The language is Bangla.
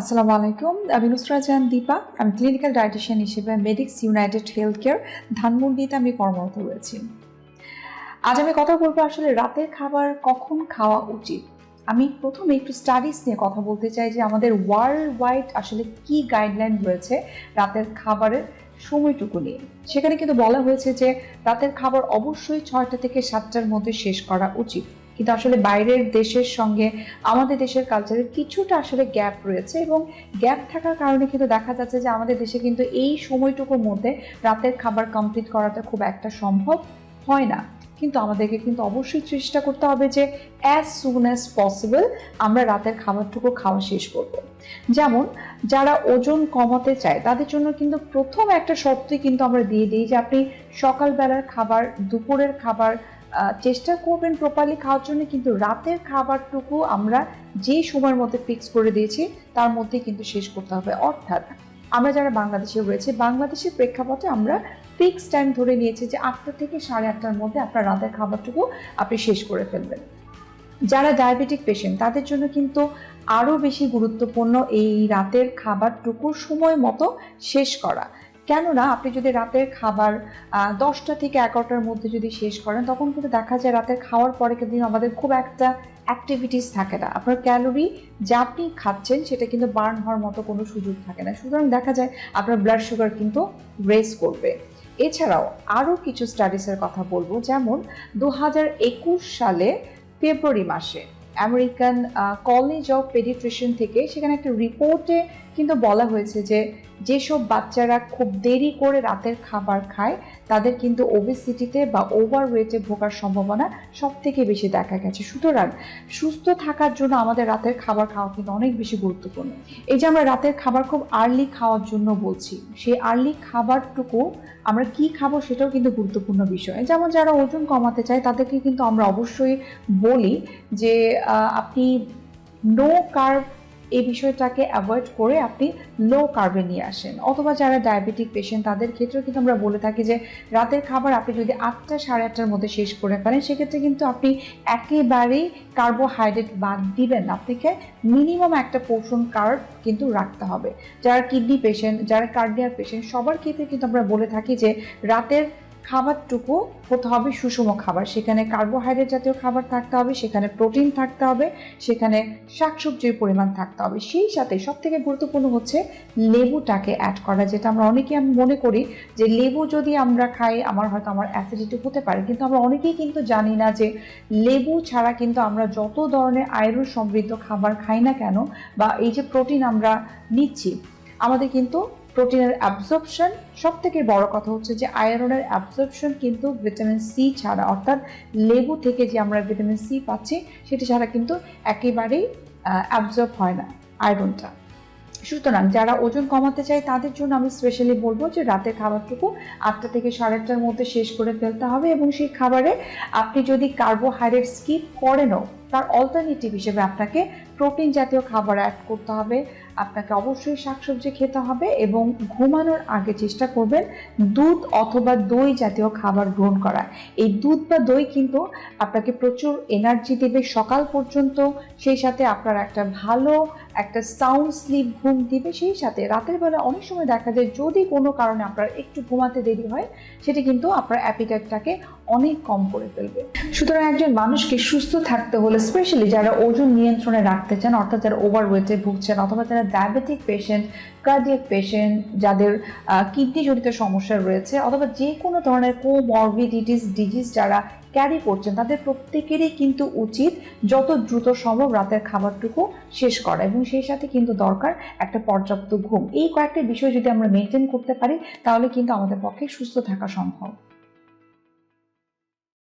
আসসালামু আলাইকুম, আমি নুসরা দীপা। আমি ক্লিনিক্যাল ডায়েটিশিয়ান হিসেবে মেডিক্স ইউনাইটেড হেলথ কেয়ার ধানমন্ডিতে আমি কর্মরত রয়েছি আজ আমি কথা বলব আসলে রাতের খাবার কখন খাওয়া উচিত। আমি প্রথমে একটু স্টাডিজ নিয়ে কথা বলতে চাই যে আমাদের ওয়ার্ল্ড ওয়াইড আসলে কি গাইডলাইন রয়েছে রাতের খাবারের সময়টুকু নিয়ে। সেখানে কিন্তু বলা হয়েছে যে রাতের খাবার অবশ্যই ছয়টা থেকে সাতটার মধ্যে শেষ করা উচিত। কিন্তু আসলে বাইরের দেশের সঙ্গে আমাদের দেশের কালচারের কিছুটা আসলে গ্যাপ রয়েছে এবং গ্যাপ থাকার কারণে কিন্তু দেখা যাচ্ছে যে আমাদের দেশে কিন্তু এই সময়টুকুর মধ্যে রাতের খাবার কমপ্লিট করাটা খুব একটা সম্ভব হয় না। কিন্তু আমাদেরকে কিন্তু অবশ্যই চেষ্টা করতে হবে যে অ্যাজ সুন অ্যাজ পসিবল আমরা রাতের খাবারটুকু খাওয়া শেষ করব। যেমন, যারা ওজন কমাতে চায়, তাদের জন্য কিন্তু প্রথম একটা শর্তই কিন্তু আমরা দিয়ে দিই যে আপনি সকালবেলার খাবার, দুপুরের খাবার চেষ্টা করবেন প্রপারলি খাওয়ার জন্য, কিন্তু রাতের খাবারটুকু আমরা যে সময়ের মধ্যে ফিক্স করে দিয়েছি, তার মধ্যে কিন্তু শেষ করতে হবে। অর্থাৎ আমরা যারা বাংলাদেশে রয়েছে, বাংলাদেশের প্রেক্ষাপটে আমরা ফিক্স টাইম ধরে নিয়েছি যে আটটা থেকে সাড়ে আটটার মধ্যে আপনার রাতের খাবারটুকু আপনি শেষ করে ফেলবেন। যারা ডায়াবেটিক পেশেন্ট তাদের জন্য কিন্তু আরও বেশি গুরুত্বপূর্ণ এই রাতের খাবারটুকু সময় মতো শেষ করা। কেননা আপনি যদি রাতের খাবার দশটা থেকে এগারোটার মধ্যে যদি শেষ করেন, তখন কিন্তু দেখা যায় রাতের খাওয়ার পরে কিন্তু আমাদের খুব একটা অ্যাক্টিভিটিস থাকে না। আপনার ক্যালোরি যা আপনি খাচ্ছেন, সেটা কিন্তু বার্ন হওয়ার মতো কোনো সুযোগ থাকে না। সুতরাং দেখা যায় আপনার ব্লাড সুগার কিন্তু রেস করবে। এছাড়াও আরও কিছু স্টাডিসের কথা বলব। যেমন দু হাজার একুশ সালে ফেব্রুয়ারি মাসে আমেরিকান কলেজ অফ পেডিট্রিশন থেকে সেখানে একটা রিপোর্টে কিন্তু বলা হয়েছে যে যেসব বাচ্চারা খুব দেরি করে রাতের খাবার খায়, তাদের কিন্তু ওবেসিটিতে বা ওভার ওয়েটে ভোগার সম্ভাবনা সব থেকে বেশি দেখা গেছে। সুতরাং সুস্থ থাকার জন্য আমাদের রাতের খাবার খাওয়া কিন্তু অনেক বেশি গুরুত্বপূর্ণ। এই যে আমরা রাতের খাবার খুব আর্লি খাওয়ার জন্য বলছি, সেই আর্লি খাবারটুকু আমরা কি খাব সেটাও কিন্তু গুরুত্বপূর্ণ বিষয়। যেমন যারা ওজন কমাতে চায় তাদেরকে কিন্তু আমরা অবশ্যই বলি যে আপনি নো কার্ব এই বিষয়টাকে অ্যাভয়েড করে আপনি লো কার্বে নিয়ে আসেন। অথবা যারা ডায়াবেটিক পেশেন্ট তাদের ক্ষেত্রেও কিন্তু আমরা বলে থাকি যে, রাতের খাবার আপনি যদি আটটা সাড়ে আটটার মধ্যে শেষ করে ফেলেন, সেক্ষেত্রে কিন্তু আপনি একেবারেই কার্বোহাইড্রেট বাদ দিবেন আপনাকে মিনিমাম একটা পোর্শন কার্ব কিন্তু রাখতে হবে। যারা কিডনি পেশেন্ট যারা কার্ডিয়ার পেশেন্ট সবার ক্ষেত্রে কিন্তু আমরা বলে থাকি যে, রাতের খাবারটুকু হতে হবে, সুষম খাবার। সেখানে কার্বোহাইড্রেট জাতীয় খাবার থাকতে হবে, সেখানে প্রোটিন থাকতে হবে, সেখানে শাকসবজির পরিমাণ থাকতে হবে। সেই সাথে সব থেকে গুরুত্বপূর্ণ হচ্ছে লেবুটাকে অ্যাড করা, যেটা আমরা অনেকে আমি মনে করি যে লেবু যদি আমরা খাই, আমার হয়তো আমার অ্যাসিডিটি হতে পারে। কিন্তু আমরা অনেকেই কিন্তু জানি না যে লেবু ছাড়া কিন্তু আমরা যত ধরনের আয়রন সমৃদ্ধ খাবার খাই না কেন, বা এই যে প্রোটিন আমরা নিচ্ছি, আমাদের কিন্তু প্রোটিনের অ্যাবজর্পশন সব থেকে বড় কথা হচ্ছে যে আয়রনের অ্যাবজর্পশন কিন্তু ভিটামিন সি ছাড়া, অর্থাৎ লেবু থেকে যে আমরা ভিটামিন সি পাচ্ছি, সেটি ছাড়া কিন্তু একেবারেই অ্যাবজর্ব হয় না আয়রনটা। সুতরাং যারা ওজন কমাতে চায়, তাদের জন্য আমি স্পেশালি বলব যে রাতের খাবারটুকু আটটা থেকে সাড়ে আটটার মধ্যে শেষ করে ফেলতে হবে এবং সেই খাবারে আপনি যদি কার্বোহাইড্রেট স্কিপ করেনও তার অল্টারনেটিভ হিসেবে আপনাকে প্রোটিন জাতীয় খাবার অ্যাড করতে হবে। আপনাকে অবশ্যই শাকসবজি খেতে হবে এবং ঘুমানোর আগে চেষ্টা করবেন দুধ অথবা দই জাতীয় খাবার গ্রহণ করা। এই দুধ বা দই কিন্তু আপনাকে প্রচুর এনার্জি দেবে সকাল পর্যন্ত, সেই সাথে আপনার একটা ভালো একটা সাউন্ড স্লিপ ঘুম দিবে, সেই সাথে রাতের বেলা অনেক সময় দেখা যায় যদি কোনো কারণে আপনার একটু ঘুমাতে দেরি হয়, সেটি কিন্তু আপনার অ্যাপিটাইটটাকে অনেক কম করে ফেলবে। সুতরাং একজন মানুষকে সুস্থ থাকতে হলে স্পেশালি যারা ওজন নিয়ন্ত্রণে রাখতে চান, অর্থাৎ যারা ওভার ওয়েটে ভুগছেন অথবা যারা ডায়াবেটিক পেশেন্ট কার্ডিয়াক পেশেন্ট যাদের কিডনি জনিত সমস্যা রয়েছে, অথবা যে কোনো ধরনের কোমরবিডিটিস ডিজিজ যারা ক্যারি করছেন, তাদের প্রত্যেকেরই কিন্তু উচিত যত দ্রুত সম্ভব রাতের খাবারটুকু শেষ করা এবং সেই সাথে কিন্তু দরকার একটা পর্যাপ্ত ঘুম। এই কয়েকটা বিষয় যদি আমরা মেনটেন করতে পারি, তাহলে কিন্তু আমাদের পক্ষে সুস্থ থাকা সম্ভব।